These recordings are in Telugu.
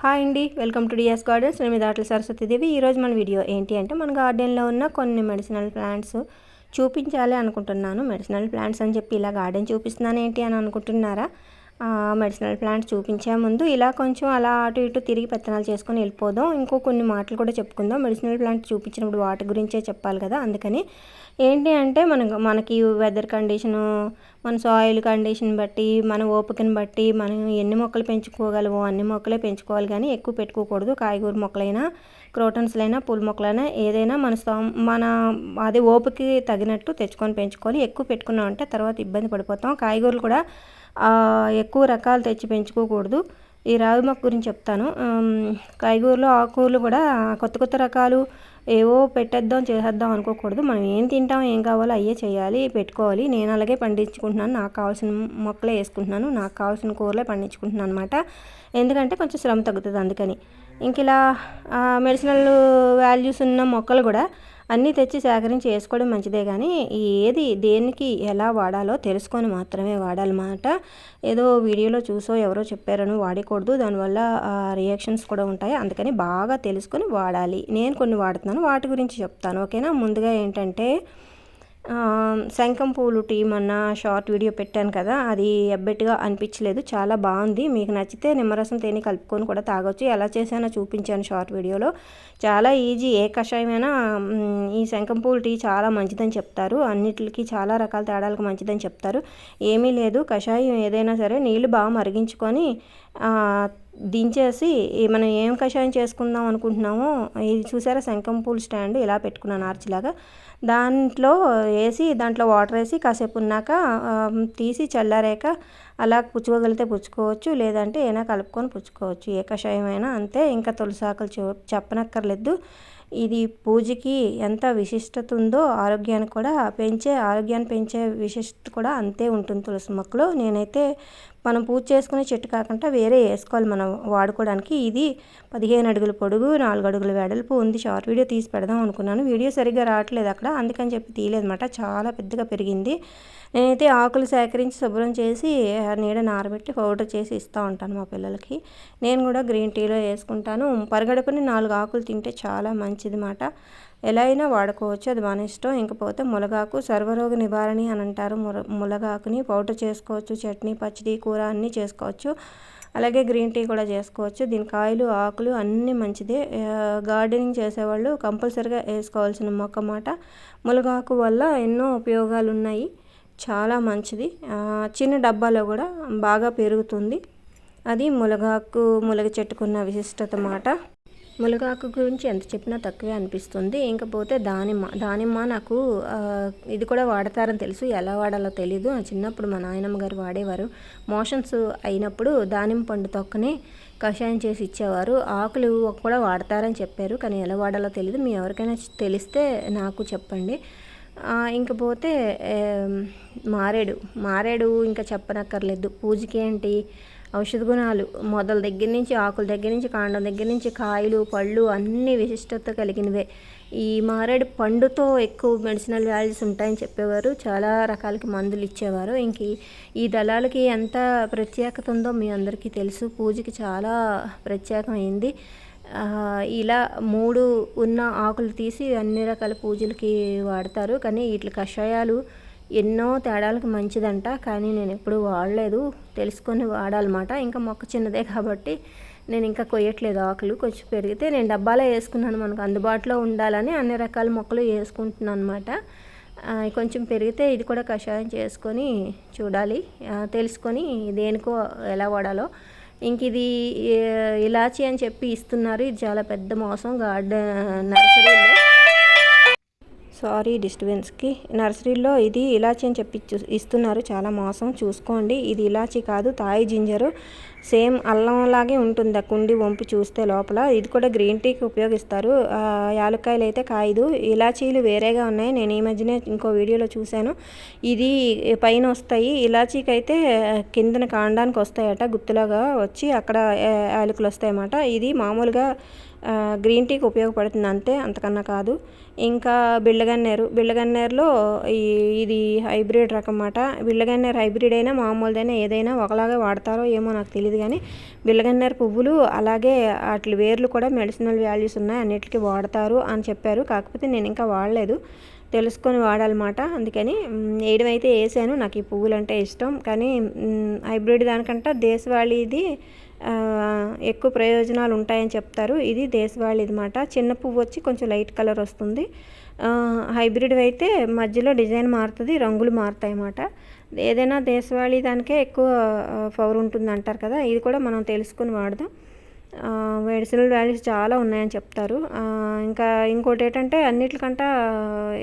హాయ్ అండి వెల్కమ్ టు డియాస్ గార్డెన్స్. నేను మీ దాట్ల సరస్వతీదేవి. ఈరోజు మన వీడియో ఏంటి అంటే మన గార్డెన్లో ఉన్న కొన్ని మెడిసినల్ ప్లాంట్స్ చూపించాలి అనుకుంటున్నాను. మెడిసినల్ ప్లాంట్స్ అని చెప్పి ఇలా గార్డెన్ చూపిస్తున్నాను ఏంటి అని అనుకుంటున్నారా? మెడిసినల్ ప్లాంట్ చూపించే ముందు ఇలా కొంచెం అలా అటు ఇటు తిరిగి పెత్తనాలు చేసుకొని వెళ్ళిపోదాం. ఇంకో కొన్ని మాటలు కూడా చెప్పుకుందాం. మెడిసినల్ ప్లాంట్ చూపించినప్పుడు వాటి గురించే చెప్పాలి కదా అందుకని. ఏంటి అంటే మన మనకి వెదర్ కండిషను మన సాయిల్ కండిషన్ బట్టి మన ఓపికను బట్టి మనం ఎన్ని మొక్కలు పెంచుకోగలమో అన్ని మొక్కలే పెంచుకోవాలి కానీ ఎక్కువ పెట్టుకోకూడదు. కాయగూర మొక్కలైనా క్రోటన్స్లైనా పూల మొక్కలైనా ఏదైనా మన మన అదే ఓపికి తగినట్టు తెచ్చుకొని పెంచుకోవాలి ఎక్కువ పెట్టుకున్నామంటే తర్వాత ఇబ్బంది పడిపోతాం. కాయగూరలు కూడా ఎక్కువ రకాలు తెచ్చి పెంచుకోకూడదు. ఈ రావి మొక్క గురించి చెప్తాను. కాయగూరలు ఆకుకూరలు కూడా కొత్త కొత్త రకాలు ఏవో పెట్టేద్దాం చేసేద్దాం అనుకోకూడదు. మనం ఏం తింటాం ఏం కావాలో అయ్యే చేయాలి పెట్టుకోవాలి. నేను అలాగే పండించుకుంటున్నాను. నాకు కావాల్సిన మొక్కలే వేసుకుంటున్నాను. నాకు కావాల్సిన కూరలే పండించుకుంటున్నాను అనమాట ఎందుకంటే కొంచెం శ్రమ తగ్గుతుంది అందుకని. ఇంక ఇలా మెడిసినల్ వాల్యూస్ ఉన్న మొక్కలు కూడా అన్నీ తెచ్చి సేకరించి వేసుకోవడం మంచిదే కానీ ఏది దేనికి ఎలా వాడాలో తెలుసుకొని మాత్రమే వాడాలన్నమాట. ఏదో వీడియోలో చూసో ఎవరో చెప్పారని వాడకూడదు. దానివల్ల రియాక్షన్స్ కూడా ఉంటాయి. అందుకని బాగా తెలుసుకొని వాడాలి. నేను కొన్ని వాడుతున్నాను. వాటి గురించి చెప్తాను. ఓకేనా? ముందుగా ఏంటంటే శంఖం పూలు టీ మొన్న షార్ట్ వీడియో పెట్టాను కదా అది ఎబ్బెట్టుగా అనిపించలేదు చాలా బాగుంది. మీకు నచ్చితే నిమ్మరసం తేనె కలుపుకొని కూడా తాగొచ్చు. ఎలా చేసానో చూపించాను షార్ట్ వీడియోలో. చాలా ఈజీ ఏ కషాయమైనా ఈ శంఖం పూలు టీ చాలా మంచిదని చెప్తారు. అన్నిటికి చాలా రకాల తేడాలకు మంచిదని చెప్తారు. ఏమీ లేదు కషాయం ఏదైనా సరే నీళ్ళు బాగా మరిగించుకొని దించేసి మనం ఏం కషాయం చేసుకుందాం అనుకుంటున్నామో ఇది చూసారా? శంఖం పూల్ స్టాండ్ ఇలా పెట్టుకున్నాను ఆర్చిలాగా. దాంట్లో వేసి దాంట్లో వాటర్ వేసి కాసేపు ఉన్నాక తీసి చల్లారాక అలా పుచ్చుకోగలిగితే పుచ్చుకోవచ్చు లేదంటే ఏనా కలుపుకొని పుచ్చుకోవచ్చు. ఏ కషాయం అయినా అంతే ఇంకా తులసాకులు చెప్పనక్కర్లేదు. ఇది పూజకి ఎంత విశిష్టత ఉందో ఆరోగ్యానికి కూడా పెంచే ఆరోగ్యాన్ని పెంచే విశిష్టత కూడా అంతే ఉంటుంది తులసి మొక్కలు. నేనైతే మనం పూజ చేసుకునే చెట్టు కాకుండా వేరే వేసుకోవాలి మనం వాడుకోవడానికి. ఇది పదిహేను అడుగుల పొడుగు నాలుగు అడుగుల వెడల్పు ఉంది. షార్ట్ వీడియో తీసి పెడదాం అనుకున్నాను. వీడియో సరిగ్గా రావట్లేదు అక్కడ. అందుకని చెప్పి తీయలేదన్నమాట. చాలా పెద్దగా పెరిగింది. నేనైతే ఆకులు సేకరించి శుభ్రం చేసి నీడ నారబెట్టి పౌడర్ చేసి ఇస్తూ ఉంటాను మా పిల్లలకి. నేను కూడా గ్రీన్ టీలో వేసుకుంటాను. పరగడపని నాలుగు ఆకులు తింటే చాలా మంచిది మాట. ఎలా అయినా వాడుకోవచ్చు అది మన ఇష్టం. ఇంకపోతే ములగాకు సర్వరోగ నివారణి అని అంటారు. ములగాకుని పౌడర్ చేసుకోవచ్చు చట్నీ పచ్చడి కూర అన్నీ చేసుకోవచ్చు. అలాగే గ్రీన్ టీ కూడా చేసుకోవచ్చు. దీని కాయలు ఆకులు అన్నీ మంచిదే. గార్డెనింగ్ చేసేవాళ్ళు కంపల్సరిగా వేసుకోవాల్సిన మొక్క మాట ములగాకు వల్ల ఎన్నో ఉపయోగాలు ఉన్నాయి చాలా మంచిది. చిన్న డబ్బాలో కూడా బాగా పెరుగుతుంది. అది ములగాకు ములగ చెట్టుకున్న విశిష్టత మాట ములగాకు గురించి ఎంత చెప్పినా తక్కువే అనిపిస్తుంది. ఇంకపోతే దానిమ్మ దానిమ్మ నాకు ఇది కూడా వాడతారని తెలుసు. ఎలా వాడాలో తెలీదు. చిన్నప్పుడు మా నాయనమ్మ గారు వాడేవారు. మోషన్స్ అయినప్పుడు దానిమ్మ పండు తొక్కని కషాయం చేసి ఇచ్చేవారు. ఆకులు కూడా వాడతారని చెప్పారు. కానీ ఎలా వాడాలో తెలియదు మీ ఎవరికైనా తెలిస్తే నాకు చెప్పండి. ఇంకపోతే మారేడు. మారేడు ఇంకా చెప్పనక్కర్లేదు. పూజకి ఏంటి? ఔషధ గుణాలు మొదల దగ్గర నుంచి ఆకుల దగ్గర నుంచి కాండం దగ్గర నుంచి కాయలు పళ్ళు అన్ని విశిష్టత కలిగినవే. ఈ మారేడు పండుతో ఎక్కువ మెడిసినల్ వాల్యూస్ ఉంటాయని చెప్పేవారు. చాలా రకాలకి మందులు ఇచ్చేవారు. ఇంక ఈ దళాలకి ఎంత ప్రత్యేకత ఉందో మీ అందరికీ తెలుసు. పూజకి చాలా ప్రత్యేకమైంది. ఇలా మూడు ఉన్న ఆకులు తీసి అన్ని రకాల పూజలకి వాడతారు. కానీ వీటి కషాయాలు ఎన్నో తేడాలకు మంచిదంట కానీ నేను ఎప్పుడు వాడలేదు. తెలుసుకొని వాడాలన్నమాట. ఇంకా మొక్క చిన్నదే కాబట్టి నేను ఇంకా కొయ్యట్లేదు ఆకులు. కొంచెం పెరిగితే నేను డబ్బాలో వేసుకున్నాను మనకు అందుబాటులో ఉండాలని అన్ని రకాల మొక్కలు వేసుకుంటున్నాను అనమాట కొంచెం పెరిగితే ఇది కూడా కషాయం చేసుకొని చూడాలి. తెలుసుకొని దేనికో ఎలా వాడాలో. ఇంక ఇది ఇలాచి అని చెప్పి ఇస్తున్నారు. ఇది చాలా పెద్ద మోసం. గార్డెన్ నర్సరీలో సారీ డిస్టర్బెన్స్కి. నర్సరీలో ఇది ఇలాచి అని చెప్పి ఇస్తున్నారు. చాలా మోసం. చూసుకోండి. ఇది ఇలాచి కాదు తాయి జింజరు. సేమ్ అల్లంలాగే ఉంటుంది. ఆ కుండి వంపు చూస్తే లోపల. ఇది కూడా గ్రీన్ టీకి ఉపయోగిస్తారు. యాలక్కాయలు అయితే కాయదు. ఇలాచీలు వేరేగా ఉన్నాయి. నేను ఈ మధ్యనే ఇంకో వీడియోలో చూశాను. ఇది పైన వస్తాయి. ఇలాచీకి అయితే కిందన కాండానికి వస్తాయట. గుత్తులాగా వచ్చి అక్కడ యాలకులు వస్తాయన్నమాట. ఇది మామూలుగా గ్రీన్ టీకి ఉపయోగపడుతుంది అంతే అంతకన్నా కాదు. ఇంకా బిళ్ళగన్నేరు. బిళ్ళగన్నేరులో ఇది హైబ్రిడ్ రకం అన్నమాట బిళ్ళగన్నేరు హైబ్రిడ్ అయినా మామూలుదైనా ఏదైనా ఒకలాగా వాడతారో ఏమో నాకు తెలియదు కానీ బిళ్ళగన్నేరు పువ్వులు అలాగే వాటి వేర్లు కూడా మెడిసినల్ వాల్యూస్ ఉన్నాయి. అన్నిటికీ వాడతారు అని చెప్పారు. కాకపోతే నేను ఇంకా వాడలేదు. తెలుసుకొని వాడాలన్నమాట. అందుకని వేయడం అయితే వేసాను. నాకు ఈ పువ్వులు అంటే ఇష్టం. కానీ హైబ్రిడ్ దానికంటే దేశవాళీది ఎక్కువ ప్రయోజనాలు ఉంటాయని చెప్తారు. ఇది దేశవాళీ అనమాట చిన్న పువ్వు వచ్చి కొంచెం లైట్ కలర్ వస్తుంది. హైబ్రిడ్ అయితే మధ్యలో డిజైన్ మారుతుంది రంగులు మారుతాయి అన్నమాట ఏదైనా దేశవాళీ దానికే ఎక్కువ పవర్ ఉంటుంది అంటారు కదా ఇది కూడా మనం తెలుసుకుని వాడదాం. మెడిసినల్ వాల్యూస్ చాలా ఉన్నాయని చెప్తారు. ఇంకా ఇంకోటి ఏంటంటే అన్నిటికంటే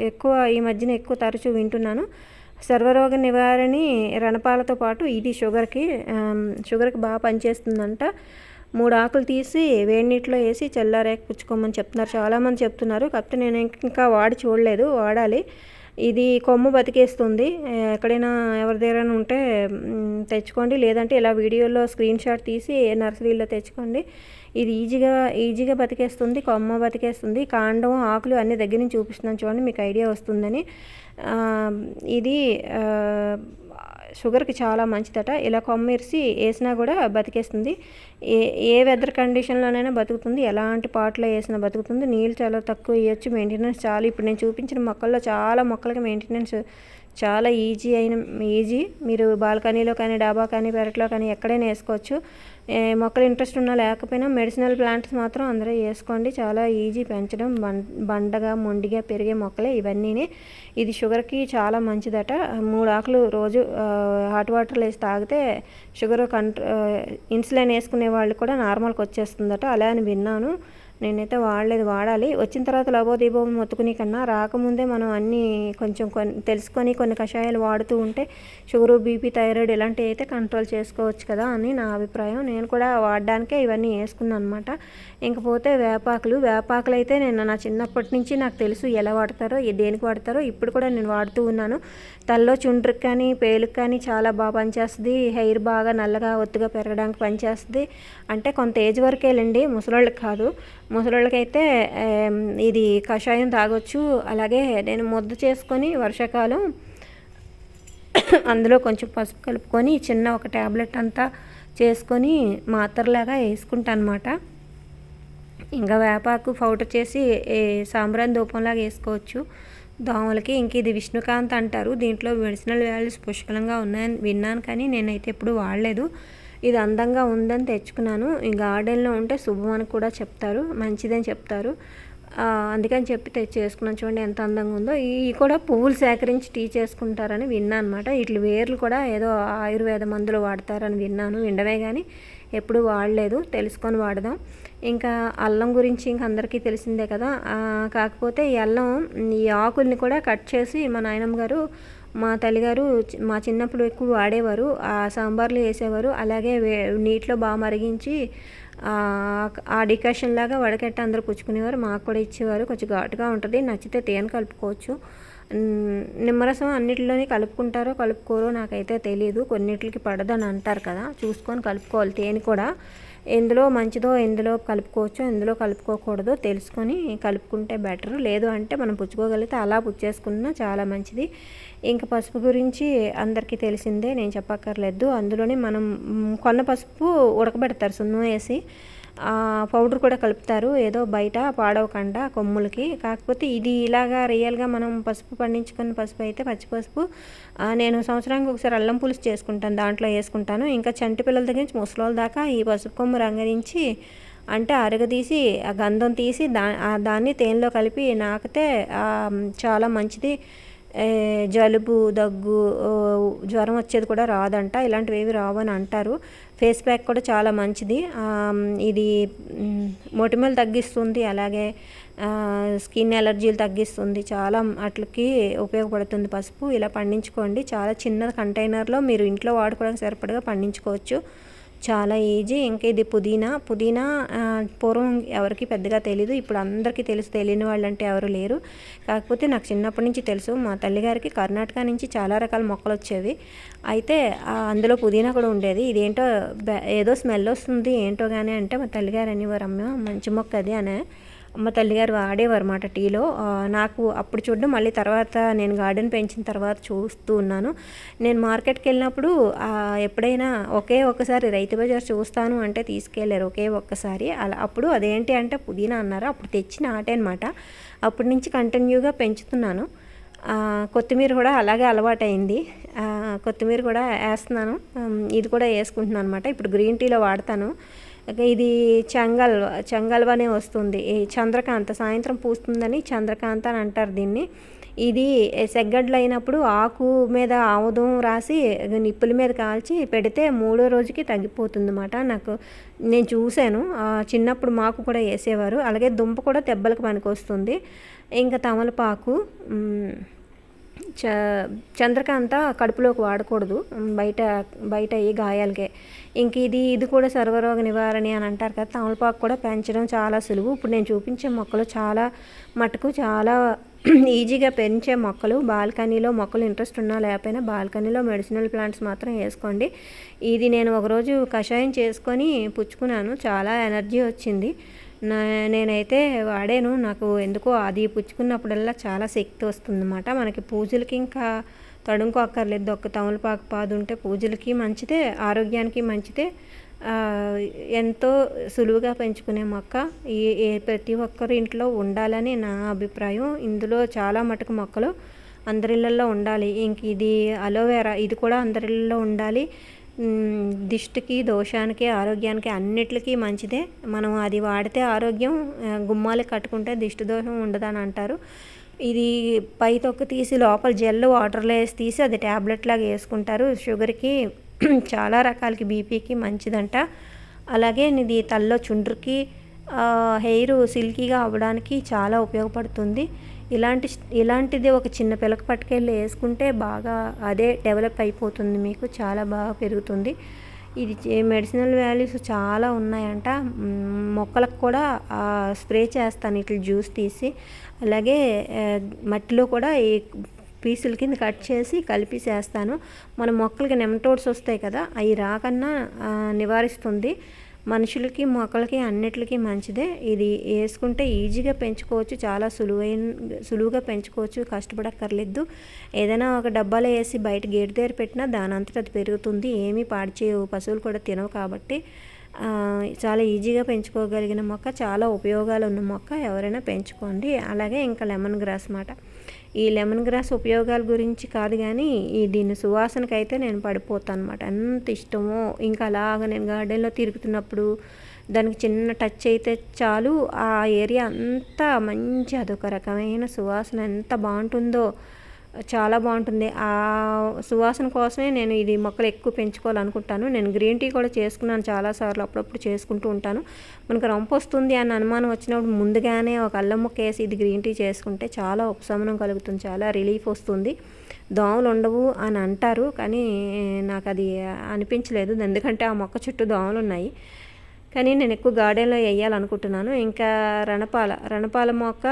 ఎక్కువ ఈ మధ్యన ఎక్కువ తరచూ వింటున్నాను. సర్వరోగ నివారణి రణపాలతో పాటు ఇది షుగర్కి షుగర్కి బాగా పనిచేస్తుందంట. మూడు ఆకులు తీసి వేడి నీటిలో వేసి చల్లారేక పుచ్చుకోమని చెప్తున్నారు. చాలామంది చెప్తున్నారు. కాకపోతే నేను ఇంకా వాడి చూడలేదు. వాడాలి. ఇది కొమ్ము బతికేస్తుంది. ఎక్కడైనా ఎవరి దగ్గర ఉంటే తెచ్చుకోండి. లేదంటే ఇలా వీడియోలో స్క్రీన్ షాట్ తీసి నర్సరీలో తెచ్చుకోండి. ఇది ఈజీగా ఈజీగా బతికేస్తుంది. కొమ్మ బతికేస్తుంది. కాండం ఆకులు అన్ని దగ్గర నుంచి చూపిస్తున్నాను చూడండి. మీకు ఐడియా వస్తుందని. ఇది షుగర్కి చాలా మంచిదట. ఇలా కొమ్మిరిసి వేసినా కూడా బతికేస్తుంది. ఏ ఏ వెదర్ కండిషన్లోనైనా బతుకుతుంది. ఎలాంటి పాటలో వేసినా బతుకుతుంది. నీళ్ళు చాలా తక్కువ వేయచ్చు. మెయింటెనెన్స్ చాలా ఇప్పుడు నేను చూపించిన మొక్కల్లో చాలా మొక్కలకి మెయింటెనెన్స్ చాలా ఈజీ అయిన ఈజీ. మీరు బాల్కనీలో కానీ డాబా కానీ పెరట్లో కానీ ఎక్కడైనా వేసుకోవచ్చు. మొక్కలు ఇంట్రెస్ట్ ఉన్నా లేకపోయినా మెడిసినల్ ప్లాంట్స్ మాత్రం అందరూ వేసుకోండి. చాలా ఈజీ పెంచడం బండగా మొండిగా పెరిగే మొక్కలే ఇవన్నీ ఇది షుగర్కి చాలా మంచిదట. మూడు ఆకులు రోజు హాట్ వాటర్లో వేసి తాగితే షుగర్ కంట్రో ఇన్సులిన్ వేసుకునే వాళ్ళు కూడా నార్మల్కి వచ్చేస్తుందట. అలా అని విన్నాను. నేనైతే వాడలేదు. వాడాలి. వచ్చిన తర్వాత లబోదీపం మొత్తుకుని కన్నా రాకముందే మనం అన్నీ కొంచెం కొన్ని తెలుసుకొని కొన్ని కషాయాలు వాడుతూ ఉంటే షుగర్ బీపీ థైరాయిడ్ ఇలాంటివి అయితే కంట్రోల్ చేసుకోవచ్చు కదా అని నా అభిప్రాయం. నేను కూడా వాడడానికే ఇవన్నీ వేసుకున్నాను అనమాట ఇంకపోతే వేపాకులు. వేపాకులు అయితే నేను నా చిన్నప్పటి నుంచి నాకు తెలుసు ఎలా వాడతారో దేనికి వాడతారో. ఇప్పుడు కూడా నేను వాడుతూ ఉన్నాను. తల్లో చుండ్రికి కానీ పేలుకి కానీ చాలా బాగా పనిచేస్తుంది. హెయిర్ బాగా నల్లగా ఒత్తుగా పెరగడానికి పనిచేస్తుంది. అంటే కొంత ఏజ్ వరకే వెళ్ళండి ముసలోళ్ళకి కాదు. ముసలోళ్ళకైతే ఇది కషాయం తాగొచ్చు. అలాగే నేను ముద్ద చేసుకొని వర్షాకాలం అందులో కొంచెం పసుపు కలుపుకొని చిన్న ఒక ట్యాబ్లెట్ అంతా చేసుకొని మాత్రలాగా వేసుకుంటాను అనమాట ఇంకా వేపాకు పౌడర్ చేసి సాంబ్రాన్ ధూపంలాగా వేసుకోవచ్చు. దోమలకి ఇంక ఇది విష్ణుకాంత్ అంటారు. దీంట్లో మెడిసినల్ వాల్యూస్ పుష్కలంగా ఉన్నాయని విన్నాను కానీ నేనైతే ఎప్పుడు వాడలేదు. ఇది అందంగా ఉందని తెచ్చుకున్నాను. ఈ గార్డెన్లో ఉంటే శుభం అని కూడా చెప్తారు. మంచిదని చెప్తారు. అందుకని చెప్పి తెచ్చేసుకున్నాను చూడండి ఎంత అందంగా ఉందో. ఈ కూడా పువ్వులు సేకరించి టీ చేసుకుంటారని విన్నాను అనమాట వీటి వేర్లు కూడా ఏదో ఆయుర్వేద మందులు వాడతారని విన్నాను. వినడమే కానీ ఎప్పుడు వాడలేదు తెలుసుకొని వాడదాం. ఇంకా అల్లం గురించి ఇంక అందరికీ తెలిసిందే కదా. కాకపోతే ఈ అల్లం ఈ ఆకుల్ని కూడా కట్ చేసి మా నాయనమ్మ గారు మా తల్లిగారు మా చిన్నప్పుడు ఎక్కువ వాడేవారు. ఆ సాంబార్లు వేసేవారు. అలాగే నీటిలో బాగా మరిగించి ఆ డికాషన్ లాగా వడకట్ట అందరూ పుచ్చుకునేవారు. మాకు కూడా ఇచ్చేవారు. కొంచెం ఘాటుగా ఉంటుంది. నచ్చితే తేనె కలుపుకోవచ్చు. నిమ్మరసం అన్నిటిలోనే కలుపుకుంటారో కలుపుకోరో నాకైతే తెలియదు కొన్నిటికి పడదని అంటారు కదా చూసుకొని కలుపుకోవాలి. తేనె కూడా ఎందులో మంచిదో ఎందులో కలుపుకోవచ్చో ఎందులో కలుపుకోకూడదో తెలుసుకొని కలుపుకుంటే బెటర్. లేదు అంటే మనం పుచ్చుకోగలిగితే అలా పుచ్చేసుకున్నా చాలా మంచిది. ఇంకా పసుపు గురించి అందరికీ తెలిసిందే నేను చెప్పక్కర్లేదు. అందులోనే మనం కొన్న పసుపు ఉడకబెడతారు సున్నం వేసి. పౌడర్ కూడా కలుపుతారు. ఏదో బయట పాడవకుండా కొమ్ములకి. కాకపోతే ఇది ఇలాగా రియల్గా మనం పసుపు పండించుకున్న పసుపు అయితే పచ్చి పసుపు నేను సంవత్సరానికి ఒకసారి అల్లం పులుసు చేసుకుంటాను. దాంట్లో వేసుకుంటాను. ఇంకా చంటి పిల్లల దగ్గర నుంచి ముసలోళ్ళ దాకా ఈ పసుపు కొమ్ము రంగరించి అంటే అరగదీసి ఆ గంధం తీసి దా దాన్ని తేనెలో కలిపి నాకితే చాలా మంచిది. జలుబు దగ్గు జ్వరం వచ్చేది కూడా రాదంట. ఇలాంటివి ఏవి రావని అంటారు. ఫేస్ ప్యాక్ కూడా చాలా మంచిది. ఇది మొటిమలు తగ్గిస్తుంది. అలాగే స్కిన్ ఎలర్జీలు తగ్గిస్తుంది. చాలా అట్లకి ఉపయోగపడుతుంది పసుపు. ఇలా పండించుకోండి. చాలా చిన్న కంటైనర్లో మీరు ఇంట్లో వాడుకోవడానికి సరిపడగా పండించుకోవచ్చు. చాలా ఈజీ ఇంకా ఇది పుదీనా. పుదీనా పూర్వం ఎవరికి పెద్దగా తెలీదు. ఇప్పుడు అందరికీ తెలుసు. తెలియని వాళ్ళు అంటే ఎవరు లేరు. కాకపోతే నాకు చిన్నప్పటి నుంచి తెలుసు. మా తల్లిగారికి కర్ణాటక నుంచి చాలా రకాల మొక్కలు వచ్చేవి. అయితే అందులో పుదీనా కూడా ఉండేది. ఇదేంటో ఏదో స్మెల్ వస్తుంది ఏంటో కానీ అంటే మా తల్లిగారు అనేవారు అమ్మ మంచి మొక్క అది అనే అమ్మ తల్లిగారు వాడేవారు అన్నమాట టీలో. నాకు అప్పుడు చూడడం మళ్ళీ తర్వాత నేను గార్డెన్ పెంచిన తర్వాత చూస్తూ ఉన్నాను. నేను మార్కెట్కి వెళ్ళినప్పుడు ఎప్పుడైనా ఒకే ఒక్కసారి రైతు బజార్ చూస్తాను అంటే తీసుకెళ్ళారు ఒకే ఒక్కసారి. అలా అప్పుడు అదేంటి అంటే పుదీనా అన్నారు. అప్పుడు తెచ్చి నాటే అనమాట అప్పటి నుంచి కంటిన్యూగా పెంచుతున్నాను. కొత్తిమీర కూడా అలాగే అలవాటైంది. కొత్తిమీర కూడా వేస్తున్నాను. ఇది కూడా వేసుకుంటున్నాను అనమాట ఇప్పుడు గ్రీన్ టీలో వాడతాను. ఇది చెంగల్ చెంగల్వనే వస్తుంది. ఈ చంద్రకాంత సాయంత్రం పూస్తుందని చంద్రకాంత అని అంటారు దీన్ని. ఇది సెగ్గడ్లు అయినప్పుడు ఆకు మీద ఆముదం రాసి నిప్పుల మీద కాల్చి పెడితే మూడో రోజుకి తగ్గిపోతుంది అన్నమాట నాకు నేను చూశాను. చిన్నప్పుడు మాకు కూడా వేసేవారు. అలాగే దుంప కూడా దెబ్బలకు పనికి వస్తుంది ఇంకా తమలపాకు చ చంద్రకాంత కడుపులోకి వాడకూడదు. బయట బయట ఈ గాయాలకే. ఇంక ఇది ఇది కూడా సర్వరోగ నివారణ అని అంటారు కదా తమలపాకు కూడా పెంచడం చాలా సులువు. ఇప్పుడు నేను చూపించే మొక్కలు చాలా మటుకు చాలా ఈజీగా పెంచే మొక్కలు. బాల్కనీలో మొక్కలు ఇంట్రెస్ట్ ఉన్నా లేకపోయినా బాల్కనీలో మెడిసినల్ ప్లాంట్స్ మాత్రం వేసుకోండి. ఇది నేను ఒకరోజు కషాయం చేసుకొని పుచ్చుకున్నాను. చాలా ఎనర్జీ వచ్చింది. నా నేనైతే వాడాను. నాకు ఎందుకో అది పుచ్చుకున్నప్పుడల్లా చాలా శక్తి వస్తుందన్నమాట. మనకి పూజలకి ఇంకా తడుంకు అక్కర్లేదు. ఒక్క తమలపాకు పాదు ఉంటే పూజలకి మంచిదే ఆరోగ్యానికి మంచిదే. ఎంతో సులువుగా పెంచుకునే మొక్క ఈ ఏ ప్రతి ఒక్కరు ఇంట్లో ఉండాలని నా అభిప్రాయం. ఇందులో చాలా మటుకు మొక్కలు అందరిళ్ళల్లో ఉండాలి. ఇంక ఇది అలోవెరా ఇది కూడా అందరిళ్ళల్లో ఉండాలి. దిష్టికి దోషానికి ఆరోగ్యానికి అన్నిటికీ మంచిదే. మనం అది వాడితే ఆరోగ్యం ఆ, గుమ్మాలకు కట్టుకుంటే దిష్టి దోషం ఉండదని అంటారు. ఇది పై తొక్క తీసి లోపల జెల్ వాటర్లో వేసి తీసి అది ట్యాబ్లెట్ లాగా వేసుకుంటారు. షుగర్కి చాలా రకాలకి బీపీకి మంచిదంట. అలాగే ఇది తల్లో చుండ్రుకి హెయిర్ సిల్కీగా అవ్వడానికి చాలా ఉపయోగపడుతుంది. ఇలాంటి ఇలాంటిది ఒక చిన్న పిల్లక పట్టుకెళ్ళి వేసుకుంటే బాగా అదే డెవలప్ అయిపోతుంది మీకు చాలా బాగా పెరుగుతుంది. ఇది మెడిసినల్ వాల్యూస్ చాలా ఉన్నాయంట. మొక్కలకు కూడా స్ప్రే చేస్తాను ఇట్లా జ్యూస్ తీసి. అలాగే మట్టిలో కూడా ఈ పీసుల కింద కట్ చేసి కలిపి చేస్తాను మన మొక్కలకి నెమటోడ్స్ వస్తాయి కదా అవి రాకన్నా నివారిస్తుంది. మనుషులకి మొక్కలకి అన్నిటికీ మంచిదే. ఇది వేసుకుంటే ఈజీగా పెంచుకోవచ్చు చాలా సులువైన సులువుగా పెంచుకోవచ్చు కష్టపడక్కర్లేదు. ఏదైనా ఒక డబ్బాలో వేసి బయట గేట్ దగ్గర పెట్టినా దాని అంతటా అది పెరుగుతుంది. ఏమీ పాడు చేయవు. పశువులు కూడా తినవు కాబట్టి. చాలా ఈజీగా పెంచుకోగలిగిన మొక్క చాలా ఉపయోగాలు ఉన్న మొక్క ఎవరైనా పెంచుకోండి. అలాగే ఇంకా లెమన్ గ్రాస్ మాట. ఈ లెమన్ గ్రాస్ ఉపయోగాల గురించి కాదు కానీ ఈ దీని సువాసనకైతే నేను పడిపోతాను అనమాట ఎంత ఇష్టమో. ఇంకా అలాగ నేను గార్డెన్లో తిరుగుతున్నప్పుడు దానికి చిన్న టచ్ అయితే చాలు. ఆ ఏరియా అంతా మంచి అదొక రకమైన సువాసన. ఎంత బాగుంటుందో. చాలా బాగుంటుంది. ఆ సువాసన కోసమే నేను ఇది మొక్కలు ఎక్కువ పెంచుకోవాలనుకుంటాను. నేను గ్రీన్ టీ కూడా చేసుకున్నాను చాలాసార్లు అప్పుడప్పుడు చేసుకుంటూ ఉంటాను. మనకు రంపు వస్తుంది అన్న అనుమానం వచ్చినప్పుడు ముందుగానే ఒక అల్లం ముక్క వేసి ఇది గ్రీన్ టీ చేసుకుంటే చాలా ఉపశమనం కలుగుతుంది చాలా రిలీఫ్ వస్తుంది. దోమలు ఉండవు అని అంటారు కానీ నాకు అది అనిపించలేదు. ఎందుకంటే ఆ మొక్క చుట్టూ దోమలు ఉన్నాయి. కానీ నేను ఎక్కువ గార్డెన్లో వేయాలనుకుంటున్నాను. ఇంకా రణపాల రణపాల మొక్క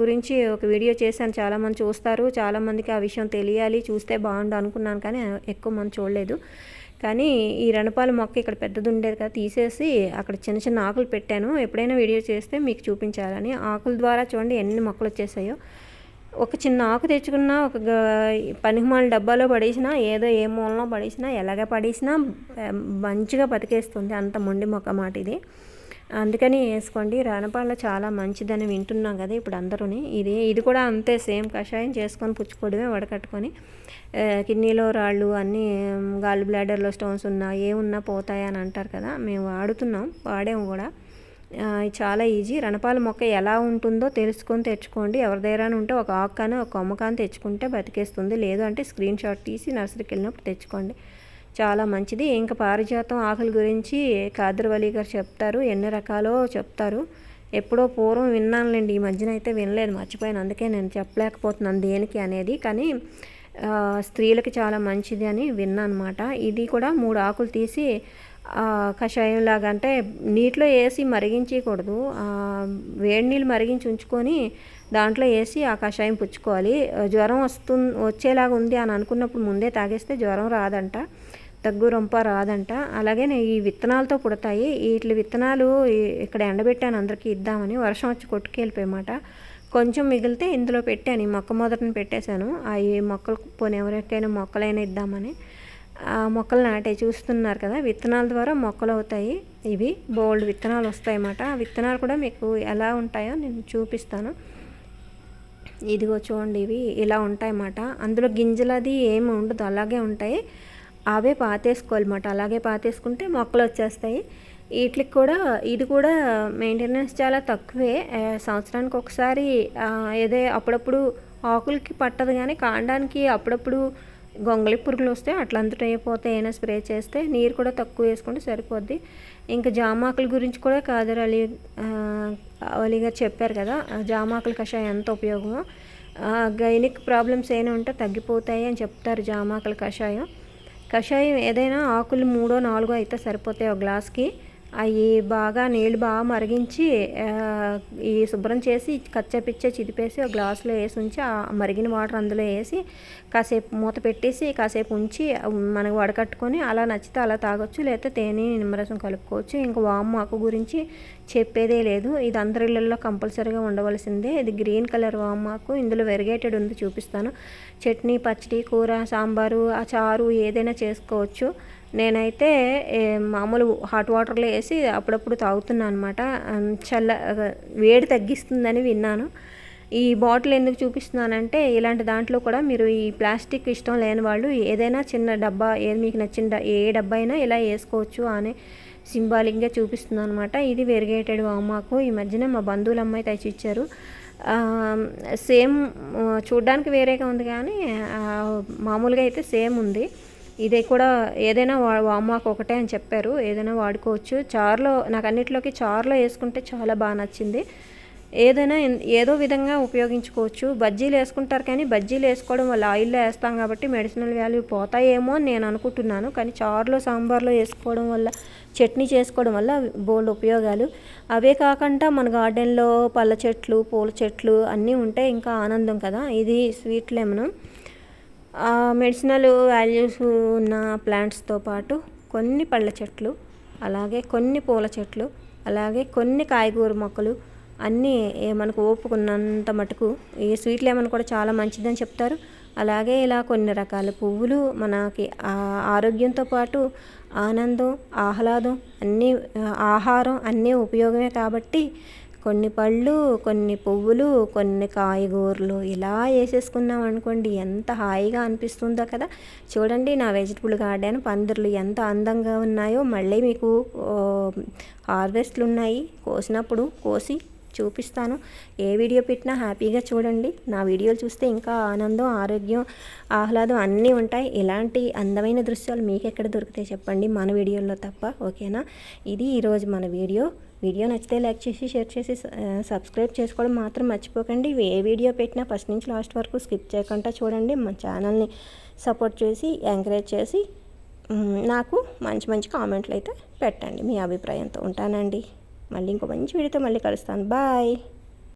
గురించి ఒక వీడియో చేశాను. చాలామంది చూస్తారు. చాలామందికి ఆ విషయం తెలియాలి. చూస్తే బాగుండు అనుకున్నాను కానీ ఎక్కువ మంది చూడలేదు. కానీ ఈ రణపాల మొక్క ఇక్కడ పెద్దది ఉండేది కదా తీసేసి అక్కడ చిన్న చిన్న ఆకులు పెట్టాను. ఎప్పుడైనా వీడియో చేస్తే మీకు చూపించాలని. ఆకుల ద్వారా చూడండి ఎన్ని మొక్కలు వచ్చేసాయో. ఒక చిన్న ఆకు తెచ్చుకున్నా ఒక గ- పనికిమాల డబ్బాలో పడేసినా ఏదో ఏ మూలలో పడేసినా ఎలాగ పడేసినా మంచిగా బతికేస్తుంది. అంత మొండి మొక్క మాట ఇది. అందుకని వేసుకోండి. రానపాళ్ళ చాలా మంచిదని వింటున్నాం కదా ఇప్పుడు అందరూని. ఇది ఇది కూడా అంతే సేమ్ కషాయం చేసుకొని పుచ్చుకోవడమే వడకట్టుకొని కిడ్నీలో రాళ్ళు అన్నీ గాల్ బ్లాడర్లో స్టోన్స్ ఉన్నా ఏమున్నా పోతాయి అని అంటారు కదా. మేము వాడుతున్నాం వాడాము కూడా. చాలా ఈజీ. రణపాల మొక్క ఎలా ఉంటుందో తెలుసుకొని తెచ్చుకోండి. ఎవరి దగ్గర ఉంటే ఒక ఆకు కానీ ఒక కొమ్మ కానీ తెచ్చుకుంటే బతికేస్తుంది. లేదు అంటే స్క్రీన్ షాట్ తీసి నర్సరీకి వెళ్ళినప్పుడు తెచ్చుకోండి. చాలా మంచిది. ఇంకా పారిజాతం ఆకుల గురించి కాదర్వలి గారు చెప్తారు. ఎన్ని రకాలో చెప్తారు. ఎప్పుడో పూర్వం విన్నానులేండి. ఈ మధ్యన అయితే వినలేదు. మర్చిపోయాను. అందుకే నేను చెప్పలేకపోతున్నాను దేనికి అనేది. కానీ స్త్రీలకి చాలా మంచిది అని విన్నాను అనమాట ఇది కూడా మూడు ఆకులు తీసి కషాయం లాగా అంటే నీటిలో వేసి మరిగించకూడదు. వేడి నీళ్ళు మరిగించి ఉంచుకొని దాంట్లో వేసి ఆ కషాయం పుచ్చుకోవాలి. జ్వరం వస్తు వచ్చేలాగా ఉంది అని అనుకున్నప్పుడు ముందే తాగేస్తే జ్వరం రాదంట. దగ్గు రొంప రాదంట. అలాగే ఈ విత్తనాలతో పుడతాయి. వీటి విత్తనాలు ఇక్కడ ఎండబెట్టాను అందరికీ ఇద్దామని. వర్షం వచ్చి కొట్టుకెళ్ళిపోయమాట కొంచెం మిగిలితే ఇందులో పెట్టాను. ఈ మొక్క మొదటను పెట్టేశాను. ఆ ఈ మొక్కలు పోనీ ఎవరికైనా మొక్కలైనా ఇద్దామని. మొక్కలు నాటే చూస్తున్నారు కదా విత్తనాల ద్వారా మొక్కలు అవుతాయి. ఇవి బోల్డ్ విత్తనాలు వస్తాయి అన్నమాట ఆ విత్తనాలు కూడా మీకు ఎలా ఉంటాయో నేను చూపిస్తాను. ఇదిగో చూడండి ఇవి ఇలా ఉంటాయన్నమాట. అందులో గింజలు అది ఏమి ఉండదు అలాగే ఉంటాయి. అవే పాతేసుకోవాలన్నమాట. అలాగే పాతేసుకుంటే మొక్కలు వచ్చేస్తాయి. వీటికి కూడా ఇది కూడా మెయింటెనెన్స్ చాలా తక్కువే. సంవత్సరానికి ఒకసారి ఏదే అప్పుడప్పుడు ఆకులకి పట్టదు కానీ కాండానికి అప్పుడప్పుడు గొంగళి పురుగులు వస్తే అట్లంతటా అయిపోతే అయినా స్ప్రే చేస్తే నీరు కూడా తక్కువ వేసుకుంటే సరిపోద్ది. ఇంకా జామాకుల గురించి కూడా కాదర్ అలీ అలీగారు అలీ గారు చెప్పారు కదా జామాకుల కషాయం ఎంత ఉపయోగమో. గైనిక్ ప్రాబ్లమ్స్ ఏమైనా ఉంటే తగ్గిపోతాయి అని చెప్తారు జామాకుల కషాయం. కషాయం ఏదైనా ఆకులు మూడో నాలుగో అయితే సరిపోతాయి ఒక గ్లాస్కి. అవి బాగా నీళ్ళు బాగా మరిగించి ఈ శుభ్రం చేసి కచ్చపిచ్చే చిదిపేసి ఒక గ్లాసులో వేసి ఉంచి ఆ మరిగిన వాటర్ అందులో వేసి కాసేపు మూత పెట్టేసి కాసేపు ఉంచి మనకు వడకట్టుకొని అలా నచ్చితే అలా తాగొచ్చు లేకపోతే తేనె నిమ్మరసం కలుపుకోవచ్చు. ఇంకా వామ్ ఆకు గురించి చెప్పేదే లేదు. ఇది అందరి ఇళ్ళల్లో కంపల్సరీగా ఉండవలసిందే. ఇది గ్రీన్ కలర్ వామ్మాకు ఇందులో వెరిగేటెడ్ ఉంది చూపిస్తాను. చట్నీ పచ్చడి కూర సాంబారు ఆ చారు ఏదైనా చేసుకోవచ్చు. నేనైతే మామూలు హాట్ వాటర్లో వేసి అప్పుడప్పుడు తాగుతున్నాను అనమాట చల్ల వేడి తగ్గిస్తుందని విన్నాను. ఈ బాటిల్ ఎందుకు చూపిస్తున్నానంటే ఇలాంటి దాంట్లో కూడా మీరు ఈ ప్లాస్టిక్ ఇష్టం లేని వాళ్ళు ఏదైనా చిన్న డబ్బా ఏది మీకు నచ్చిన ఏ డబ్బా అయినా ఇలా వేసుకోవచ్చు అనే సింబాలిక్గా చూపిస్తుంది అనమాట ఇది వెరిగేటెడ్ వామాకు ఈ మధ్యన మా బంధువుల అమ్మాయి తెచ్చి ఇచ్చారు సేమ్ చూడ్డానికి వేరేగా ఉంది కానీ మామూలుగా అయితే సేమ్ ఉంది. ఇది కూడా ఏదైనా వా వామాకు ఒకటే అని చెప్పారు. ఏదైనా వాడుకోవచ్చు. చారులో నాకు అన్నిటిలోకి చారులో వేసుకుంటే చాలా బాగా నచ్చింది. ఏదైనా ఏదో విధంగా ఉపయోగించుకోవచ్చు. బజ్జీలు వేసుకుంటారు కానీ బజ్జీలు వేసుకోవడం వల్ల ఆయిల్లో వేస్తాం కాబట్టి మెడిసినల్ వాల్యూ పోతాయేమో అని నేను అనుకుంటున్నాను. కానీ చారులో సాంబార్లో వేసుకోవడం వల్ల చట్నీ చేసుకోవడం వల్ల బోల్డ్ ఉపయోగాలు. అవే కాకుండా మన గార్డెన్లో పళ్ళ చెట్లు పూల చెట్లు అన్నీ ఉంటే ఇంకా ఆనందం కదా. ఇది స్వీట్ లెమన్. మెడిసినల్ వాల్యూస్ ఉన్న ప్లాంట్స్తో పాటు కొన్ని పళ్ళ చెట్లు అలాగే కొన్ని పూల చెట్లు అలాగే కొన్ని కాయగూర మొక్కలు అన్నీ మనకు ఓపుకున్నంత మటుకు ఈ స్వీట్ లెమన్ కూడా చాలా మంచిదని చెప్తారు. అలాగే ఇలా కొన్ని రకాల పువ్వులు మనకి ఆరోగ్యంతో పాటు ఆనందం ఆహ్లాదం అన్నీ ఆహారం అన్నీ ఉపయోగమే కాబట్టి కొన్ని పళ్ళు కొన్ని పువ్వులు కొన్ని కాయగూరలు ఇలా వేసేసుకున్నాం అనుకోండి ఎంత హాయిగా అనిపిస్తుందో కదా. చూడండి నా వెజిటబుల్ గార్డెన్ పందిర్లు ఎంత అందంగా ఉన్నాయో. మళ్ళీ మీకు హార్వెస్ట్లు ఉన్నాయి కోసినప్పుడు కోసి చూపిస్తాను. ఏ వీడియో పెట్టినా హ్యాపీగా చూడండి. నా వీడియోలు చూస్తే ఇంకా ఆనందం ఆరోగ్యం ఆహ్లాదం అన్నీ ఉంటాయి. ఇలాంటి అందమైన దృశ్యాలు మీకు ఎక్కడ దొరుకుతాయి చెప్పండి మన వీడియోల్లో తప్ప. ఓకేనా? ఇది ఈరోజు మన వీడియో. వీడియో నచ్చితే లైక్ చేసి షేర్ చేసి సబ్స్క్రైబ్ చేసుకోవడం మాత్రం మర్చిపోకండి. ఏ వీడియో పెట్టినా ఫస్ట్ నుంచి లాస్ట్ వరకు స్కిప్ చేయకుండా చూడండి. మా ఛానల్ని సపోర్ట్ చేసి ఎంకరేజ్ చేసి నాకు మంచి మంచి కామెంట్లు అయితే పెట్టండి. మీ అభిప్రాయంతో ఉంటానండి. మళ్ళీ ఇంకో మంచి వీడియోతో మళ్ళీ కలుస్తాను. బాయ్.